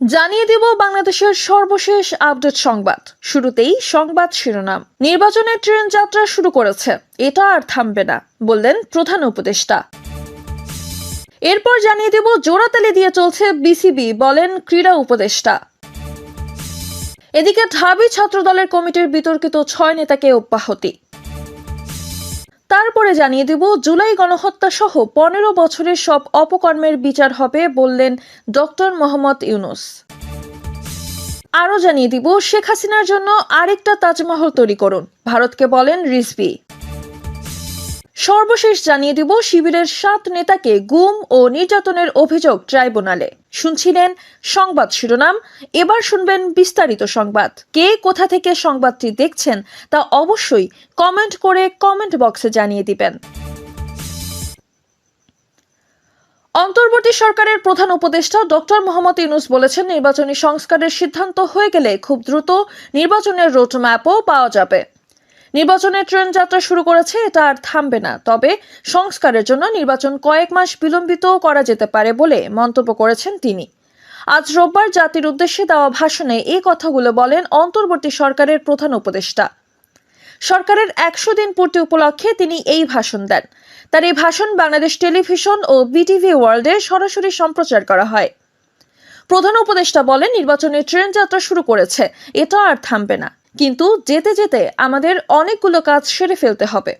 জানিয়ে দেব বাংলাদেশের সর্বশেষ আপডেট সংবাদ। শুরুতেই সংবাদ শিরোনাম। নির্বাচনের ট্রেন যাত্রা শুরু করেছে। এটা আর থামবে না, বললেন প্রধান উপদেষ্টা। এরপর জানিয়ে দেব জোড়াতালি দিয়ে চলছে বিসিবি, বলেন ক্রীড়া উপদেষ্টা। এদিকে ঢাবি ছাত্রদলের কমিটির বিতর্কিত ছয় নেতাকে অব্যাহতি। তারপরে জানিয়ে দেব, জুলাই গণহত্যা সহ পনেরো বছরের সব অপকর্মের বিচার হবে বললেন ডক্টর মোহাম্মদ ইউনুস। আরও জানিয়ে দিব, শেখ হাসিনার জন্য আরেকটা তাজমহল তৈরি করুন। ভারতকে বলেন রিজভি। সর্বশেষ জানিয়ে দিব, শিবিরের সাত নেতাকে গুম ও নির্যাতনের অভিযোগ ট্রাইব্যুনালে। শুনছিলেন সংবাদ শিরোনাম, এবার শুনবেন বিস্তারিত সংবাদ। কে কোথা থেকে সংবাদটি দেখছেন তা অবশ্যই কমেন্ট করে কমেন্ট বক্সে জানিয়ে দিবেন। অন্তর্বর্তী সরকারের প্রধান উপদেষ্টা ডক্টর মোহাম্মদ ইউনুস বলেছেন, নির্বাচনী সংস্কারের সিদ্ধান্ত হয়ে গেলে খুব দ্রুত নির্বাচনের রোডম্যাপও পাওয়া যাবে। নির্বাচনের ট্রেন যাত্রা শুরু করেছে, এটা আর থামবে না। তবে সংস্কারের জন্য নির্বাচন কয়েক মাস বিলম্বিত করা যেতে পারে বলে মন্তব্য করেছেন তিনি। আজ রোববার জাতির উদ্দেশ্যে দেওয়া ভাষণে এই কথাগুলো বলেন অন্তর্বর্তী সরকারের প্রধান উপদেষ্টা। সরকারের একশো দিন পূর্তি উপলক্ষে তিনি এই ভাষণ দেন। তার এই ভাষণ বাংলাদেশ টেলিভিশন ও বিটিভি ওয়ার্ল্ডে সরাসরি সম্প্রচার করা হয়। প্রধান উপদেষ্টা বলেন, নির্বাচনের ট্রেন যাত্রা শুরু করেছে, এটা আর থামবে না। কিন্তু যেতে যেতে আমাদের অনেকগুলো কাজ সেরে ফেলতে হবে।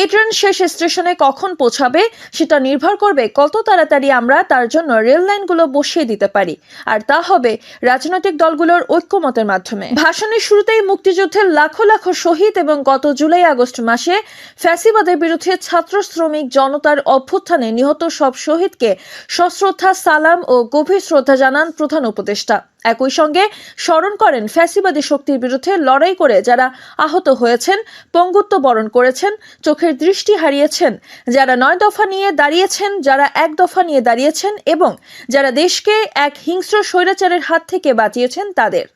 এই ট্রেন শেষ স্টেশনে কখন পৌঁছাবে সেটা নির্ভর করবে কত তাড়াতাড়ি আমরা তার জন্য রেল লাইনগুলো বসিয়ে দিতে পারি, আর তা হবে রাজনৈতিক দলগুলোর ঐক্যমতের মাধ্যমে। ভাষণের শুরুতেই মুক্তিযুদ্ধের লাখো লাখো শহীদ এবং গত জুলাই আগস্ট মাসে ফ্যাসিবাদের বিরুদ্ধে ছাত্র শ্রমিক জনতার অভ্যুত্থানে নিহত সব শহীদকে সশ্রদ্ধা, সালাম ও গভীর শ্রদ্ধা জানান প্রধান উপদেষ্টা। একই সঙ্গে স্মরণ করেন ফ্যাসিবাদী শক্তির বিরুদ্ধে লড়াই করে যারা আহত হয়েছেন, পঙ্গুত্ব বরণ করেছেন, চোখের দৃষ্টি হারিয়েছেন, যারা নয় দফা নিয়ে দাঁড়িয়েছেন, যারা এক দফা নিয়ে দাঁড়িয়েছেন এবং যারা দেশকে এক হিংস্র স্বৈরাচারের হাত থেকে বাঁচিয়েছেন তাদের।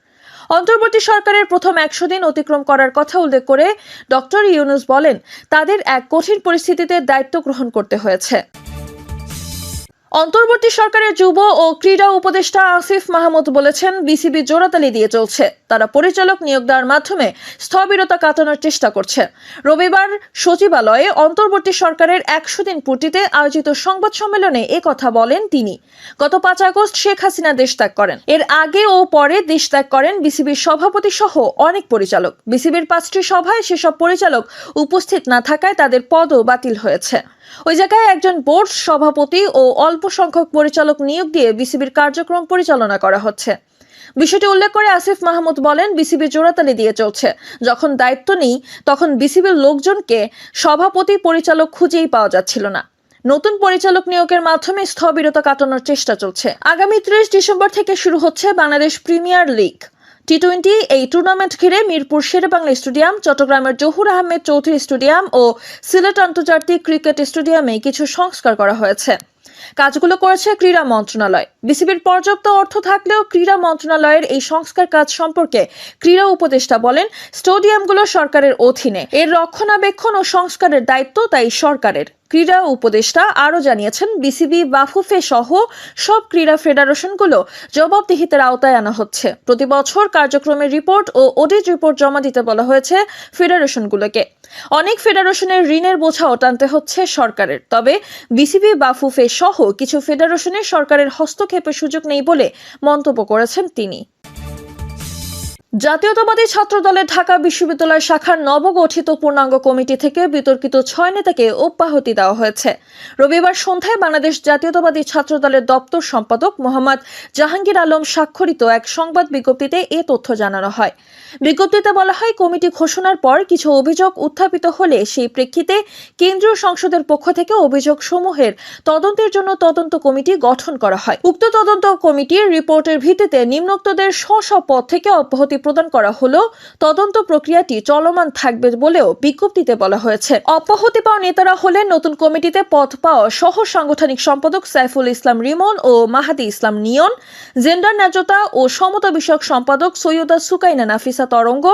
অন্তর্বর্তী সরকারের প্রথম একশো দিন অতিক্রম করার কথা উল্লেখ করে ডক্টর ইউনুস বলেন, তাদের এক কঠিন পরিস্থিতিতে দায়িত্ব গ্রহণ করতে হয়েছে। অন্তর্বর্তী সরকারের যুব ও ক্রীড়া উপদেষ্টা আসিফ মাহমুদ বলেছেন বিসিবি জোড়াতালি দিয়ে চলছে। তারা পরিচালক নিয়োগ দেওয়ার মাধ্যমে স্থবিরতা কাটানোর চেষ্টা করছে। রবিবার সচিবালয়ে অন্তর্বর্তী সরকারের একশো দিন পূর্তিতে আয়োজিত সংবাদ সম্মেলনে কথা বলেন তিনি। গত পাঁচ আগস্ট শেখ হাসিনা দেশ ত্যাগ করেন। এর আগে ও পরে দেশ ত্যাগ করেন বিসিবির সভাপতি সহ অনেক পরিচালক। বিসিবির পাঁচটি সভায় সেসব পরিচালক উপস্থিত না থাকায় তাদের পদও বাতিল হয়েছে। ওই জায়গায় একজন বোর্ড সভাপতি ও অল্প সংখ্যক পরিচালক নিয়োগ দিয়ে বিসিবির কার্যক্রম পরিচালনা করা হচ্ছে। বিষয়টি উল্লেখ করে আসিফ মাহমুদ বলেন বিসিবি জোড়াতালি দিয়ে চলছে। যখন দায়িত্ব নেই, তখন বিসিবির লোকজনকে সভাপতি পরিচালক খুঁজেই পাওয়া যাচ্ছিল না। নতুন পরিচালক নিয়োগের মাধ্যমে স্থবিরতা কাটানোর চেষ্টা চলছে। আগামী ত্রিশ ডিসেম্বর থেকে শুরু হচ্ছে Bangladesh premier league. T twenty এই টুর্নামেন্ট ঘিরে মিরপুর শেরেবাংলা স্টেডিয়াম, চট্টগ্রামের জহুর আহমেদ চৌধুরী স্টেডিয়াম ও সিলেট আন্তর্জাতিক ক্রিকেট স্টেডিয়ামে কিছু সংস্কার করা হয়েছে। কাজগুলো করেছে ক্রীড়া মন্ত্রণালয়। বিসিবির পর্যাপ্ত অর্থ থাকলেও ক্রীড়া মন্ত্রণালয়ের এই সংস্কার কাজ সম্পর্কে ক্রীড়া উপদেষ্টা বলেন, স্টেডিয়ামগুলো সরকারের অধীনে। এর রক্ষণাবেক্ষণ ও সংস্কারের দায়িত্ব তাই সরকারের। ক্রীড়া উপদেষ্টা আরও জানিয়েছেন, বিসিবি, বাফুফে সহ সব ক্রীড়া ফেডারেশনগুলো জবাবদিহিতার আওতায় আনা হচ্ছে। প্রতি বছর কার্যক্রমের রিপোর্ট ও অডিট রিপোর্ট জমা দিতে বলা হয়েছে ফেডারেশনগুলোকে। অনেক ফেডারেশনের ঋণের বোঝাও টানতে হচ্ছে সরকারের। তবে বিসিবি, বাফুফে সহ কিছু ফেডারেশনে সরকারের হস্তক্ষেপের সুযোগ নেই বলে মন্তব্য করেছেন তিনি। জাতীয়তাবাদী ছাত্র দলের ঢাকা বিশ্ববিদ্যালয় শাখার নবগঠিত পূর্ণাঙ্গ কমিটি থেকে বিতর্কিত ছয় নেতাকে অব্যাহতি দেওয়া হয়েছে। রবিবার সন্ধ্যায় বাংলাদেশ জাতীয়তাবাদী ছাত্র দলের দপ্তর সম্পাদক মোহাম্মদ জাহাঙ্গীর আলম স্বাক্ষরিত এক সংবাদ বিজ্ঞপ্তিতে এ তথ্য জানানো হয়। বিজ্ঞপ্তিতে বলা হয়, কমিটি ঘোষণার পর কিছু অভিযোগ উত্থাপিত হলে সেই প্রেক্ষিতে কেন্দ্রীয় সংসদের পক্ষ থেকে অভিযোগ সমূহের তদন্তের জন্য তদন্ত কমিটি গঠন করা হয়। উক্ত তদন্ত কমিটির রিপোর্টের ভিত্তিতে নিম্নোক্তদের স্ব স্ব পদ থেকে অব্যাহতি প্রদান করা হলেও তদন্ত প্রক্রিয়াটি চলমান থাকবে বলেও বিজ্ঞপ্তিতে বলা হয়েছে। অব্যাহতি পাওয়া নেতারা হলেন নতুন কমিটিতে পদ পাওয়া সহ সাংগঠনিক সম্পাদক সাইফুল ইসলাম রিমন ও মাহাদি ইসলাম নিয়ন, জেন্ডার ন্যায্যতা ও সমতা বিষয়ক সম্পাদক সৈয়দা সুকাইনা নাফিসা তরঙ্গ,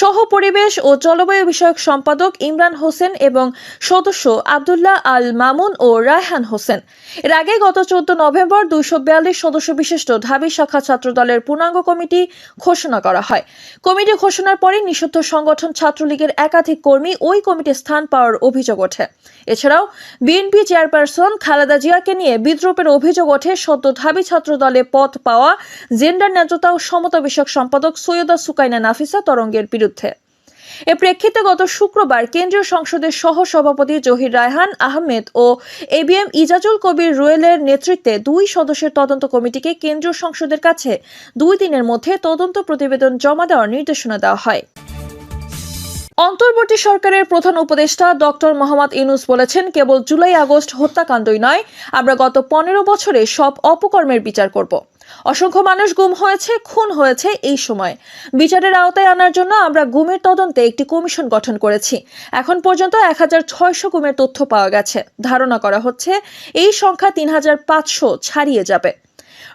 সহ পরিবেশ ও জলবায়ু বিষয়ক সম্পাদক ইমরান হোসেন এবং সদস্য আবদুল্লাহ আল মামুন ও রায়হান হোসেন। এর আগে গত চোদ্দ নভেম্বর দুইশো বিয়াল্লিশ সদস্য বিশিষ্ট ঢাবি শাখা ছাত্র দলের পূর্ণাঙ্গ কমিটি ঘোষণা করা হয়। কমিটি ঘোষণার পরে নিষিদ্ধ সংগঠন ছাত্রলীগের একাধিক কর্মী ওই কমিটি স্থান পাওয়ার অভিযোগ ওঠে। এছাড়াও বিএনপি চেয়ারপারসন খালেদা জিয়াকে নিয়ে বিদ্রোপের অভিযোগ ওঠে সদ্য ঢাবি ছাত্র দলে পদ পাওয়া জেন্ডার ন্যায্যতা ও সমতা বিষয়ক সম্পাদক সৈয়দা সুকাইনা নাফিসা তরঙ্গের বিরুদ্ধে। এ প্রেক্ষিতে গত শুক্রবার কেন্দ্রীয় সংসদের সহ সভাপতি জহির রায়হান আহমেদ ও এবিএম ইজাজুল কবির রুয়েলের নেতৃত্বে দুই সদস্যের তদন্ত কমিটিকে কেন্দ্রীয় সংসদের কাছে দুই দিনের মধ্যে তদন্ত প্রতিবেদন জমা দেওয়ার নির্দেশনা দেওয়া হয়। অন্তর্বর্তী সরকারের প্রধান উপদেষ্টা ডক্টর মোহাম্মদ ইনুস বলেছেন, কেবল জুলাই, আগস্ট হত্যাকাণ্ডই নয়, আমরা গত পনেরো বছরে সব অপকর্মের বিচার করব। অসংখ্য মানুষ গুম হয়েছে, খুন হয়েছে এই সময়। বিচারের আওতায় আনার জন্য আমরা গুমের তদন্তে একটি কমিশন গঠন করেছি। এখন পর্যন্ত এক হাজার ছয়শো গুমের তথ্য পাওয়া গেছে। ধারণা করা হচ্ছে, এই সংখ্যা তিন হাজার পাঁচশো ছাড়িয়ে যাবে।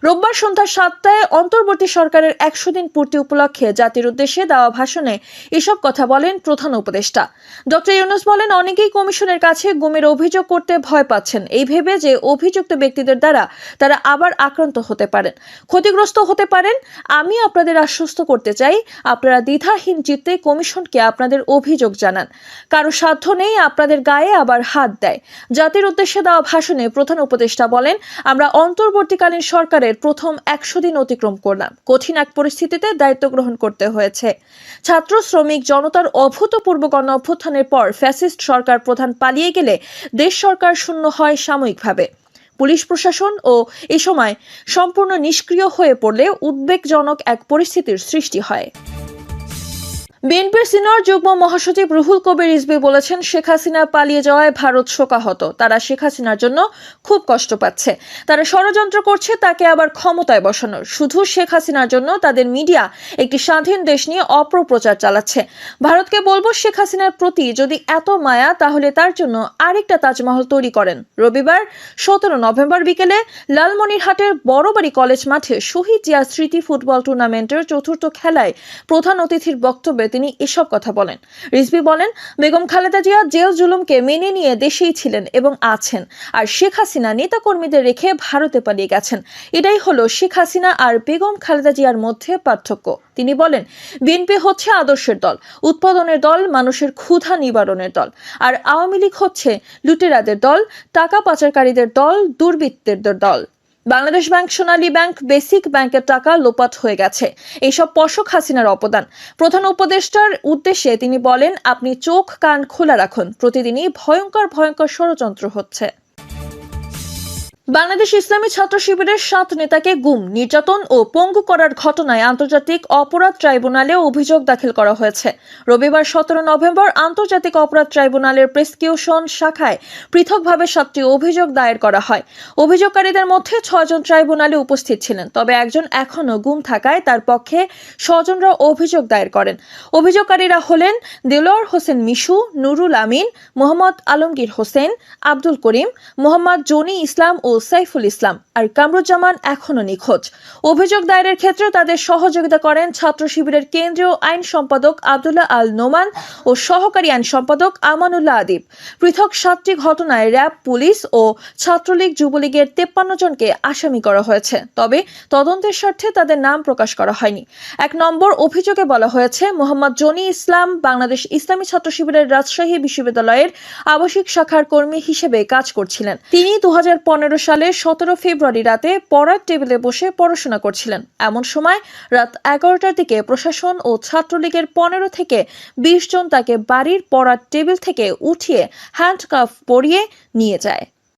রোববার সন্ধ্যা সাতটায় অন্তর্বর্তী সরকারের একশো দিন পূর্তি উপলক্ষে জাতির উদ্দেশ্যে দেওয়া ভাষণে এসব কথা বলেন প্রধান উপদেষ্টা। ডক্টর ইউনুস বলেন, অনেকেই কমিশনের কাছে গুমের অভিযোগ করতে ভয় পাচ্ছেন। এই ভেবে যে অভিযুক্ত ব্যক্তিদের দ্বারা তারা আবার আক্রান্ত হতে পারেন। ক্ষতিগ্রস্ত হতে পারেন। আমি আপনাদের আশ্বস্ত করতে চাই, আপনারা দ্বিধাহীন চিত্তে কমিশনকে আপনাদের অভিযোগ জানান। কারও সাধ্য নেই আপনাদের গায়ে আবার হাত দেয়। জাতির উদ্দেশ্যে দেওয়া ভাষণে প্রধান উপদেষ্টা বলেন, আমরা অন্তর্বর্তীকালীন সরকারের প্রথম একশো দিন অতিক্রম করলাম। কঠিন এক পরিস্থিতিতে দায়িত্ব গ্রহণ করতে হয়েছে। ছাত্র, শ্রমিক, জনতার অভূতপূর্ব গণ অভ্যুত্থানের পর ফ্যাসিস্ট সরকার প্রধান পালিয়ে গেলে দেশ সরকার শূন্য হয় সাময়িকভাবে। পুলিশ প্রশাসন ও এ সময় সম্পূর্ণ নিষ্ক্রিয় হয়ে পড়লে উদ্বেগজনক এক পরিস্থিতির সৃষ্টি হয়। বিএনপির সিনিয়র যুগ্ম মহাসচিব রুহুল কবির রিজভী বলেছেন, শেখ হাসিনা পালিয়ে যাওয়ায় ভারত শোকাহত। তারা শেখ হাসিনার জন্য খুব কষ্ট পাচ্ছে। তারা ষড়যন্ত্র করছে, তাকে আবার ক্ষমতায় বসানোর শুধু শেখ হাসিনার জন্য, তাদের মিডিয়া একটি স্বাধীন দেশ নিয়ে অপপ্রচার চালাচ্ছে। ভারতকে বলব, শেখ হাসিনার প্রতি যদি এত মায়া, তাহলে তার জন্য আরেকটা তাজমহল তৈরি করেন। রবিবার, সতেরো নভেম্বর বিকেলে লালমনিরহাটের বড়বাড়ি কলেজ মাঠে শহীদ জিয়া স্মৃতি ফুটবল টুর্নামেন্টের চতুর্থ খেলায় প্রধান অতিথির বক্তব্যে তিনি এসব কথা বলেন। রিজভি বলেন, বেগম খালেদা জিয়া জেল জুলুমকে মেনে নিয়ে দেশেই ছিলেন এবং আছেন, আর শেখ হাসিনা নেতাকর্মীদের রেখে ভারতে পালিয়ে গেছেন। এটাই হলো শেখ হাসিনা আর বেগম খালেদা জিয়ার মধ্যে পার্থক্য। তিনি বলেন, বিএনপি হচ্ছে আদর্শের দল, উৎপাদনের দল, মানুষের ক্ষুধা নিবারণের দল, আর আওয়ামী লীগ হচ্ছে লুটেরাদের দল, টাকা পাচারকারীদের দল, দুর্বৃত্তের দল। Bangladesh bank, Sonali bank, basic ব্যাংকের টাকা লোপাট হয়ে গেছে। এইসব পশক হাসিনার অবদান। প্রধান উপদেষ্টার উদ্দেশ্যে তিনি বলেন, আপনি চোখ কান খোলা রাখুন। প্রতিদিনই ভয়ঙ্কর ভয়ঙ্কর ষড়যন্ত্র হচ্ছে। বাংলাদেশ ইসলামী ছাত্র শিবিরের সাত নেতাকে গুম, নির্যাতন ও পঙ্গু করার ঘটনায় আন্তর্জাতিক অপরাধ ট্রাইব্যুনালে অভিযোগ দাখিল করা হয়েছে। রবিবার সতেরো নভেম্বর আন্তর্জাতিক অপরাধ ট্রাইব্যুনালের প্রেসকিউশন শাখায় পৃথকভাবে সাতটি অভিযোগ দায়ের করা হয়। অভিযোগকারীদের মধ্যে ছয়জন ট্রাইব্যুনালে উপস্থিত ছিলেন, তবে একজন এখনও গুম থাকায় তার পক্ষে স্বজনরা অভিযোগ দায়ের করেন। অভিযোগকারীরা হলেন দেলোয়ার হোসেন মিশু, নুরুল আমিন, মোহাম্মদ আলমগীর হোসেন, আব্দুল করিম, মোহাম্মদ জনি ইসলাম ও সাইফুল ইসলাম আর কামরুজ্জামান এখনও নিখোঁজ। অভিযোগ দায়েরের ক্ষেত্রে তাদের সহযোগিতা করেন ছাত্র শিবিরের কেন্দ্রীয় আইন সম্পাদক আবদুল্লাহ আল নোমান ও সহকারী আইন সম্পাদক আমানুল্লাহ আদিব। পৃথক সাতটি ঘটনায় র্যাব, পুলিশ ও ছাত্রলীগ যুবলীগের তেপ্পান্ন জনকে আসামি করা হয়েছে। তবে তদন্তের স্বার্থে তাদের নাম প্রকাশ করা হয়নি। এক নম্বর অভিযোগে বলা হয়েছে, মোহাম্মদ জনি ইসলাম বাংলাদেশ ইসলামী ছাত্র শিবিরের রাজশাহী বিশ্ববিদ্যালয়ের আবাসিক শাখার কর্মী হিসেবে কাজ করছিলেন। তিনি দু হাজার পনেরো সালের সতেরো ফেব্রুয়ারি রাতে পড়ার টেবিলে বসে পড়াশোনা করছিলেন। এমন সময় রাত এগারোটার দিকে প্রশাসন ও ছাত্রলীগের পনেরো থেকে বিশ জন তাকে বাড়ির পড়ার টেবিল থেকে উঠিয়ে হ্যান্ডকাফ পরিয়ে নিয়ে যায়।